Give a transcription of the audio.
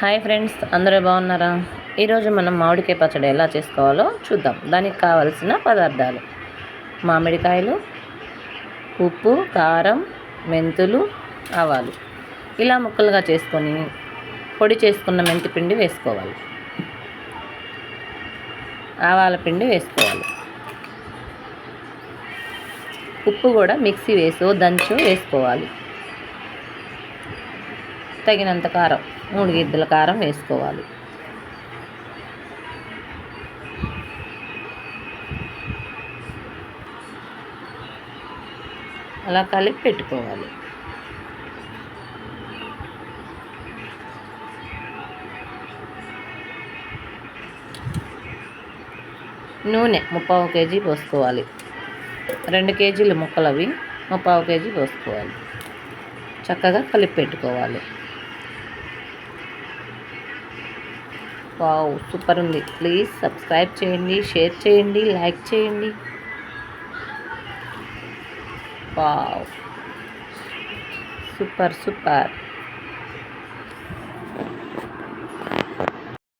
Hi friends అందరూ బాగున్నారా? ఈరోజు మనం మామిడికాయ పచ్చడి ఎలా చేసుకోవాలో చూద్దాం. దానికి కావలసిన పదార్థాలు మామిడికాయలు ఉప్పు కారం మెంతులు ఆవాలు. ఇలా ముక్కలుగా చేసుకొని పొడి చేసుకున్న మెంతి పిండి వేసుకోవాలి. ఆవాల పిండి వేసుకోవాలి. ఉప్పు కూడా మిక్సీ వేసో దంచు వేసుకోవాలి. తగినంత కారం మూడు గిద్దల కారం వేసుకోవాలి. అలా కలిపి పెట్టుకోవాలి. నూనె ముప్పావు కేజీ పోసుకోవాలి. రెండు కేజీలు ముక్కలు అవి ముప్పావు కేజీ పోసుకోవాలి. చక్కగా కలిపి పెట్టుకోవాలి. వావ్ సూపర్ ఉంది. ప్లీజ్ సబ్స్క్రైబ్ చేయండి షేర్ చేయండి లైక్ చేయండి. వావ్. Super super.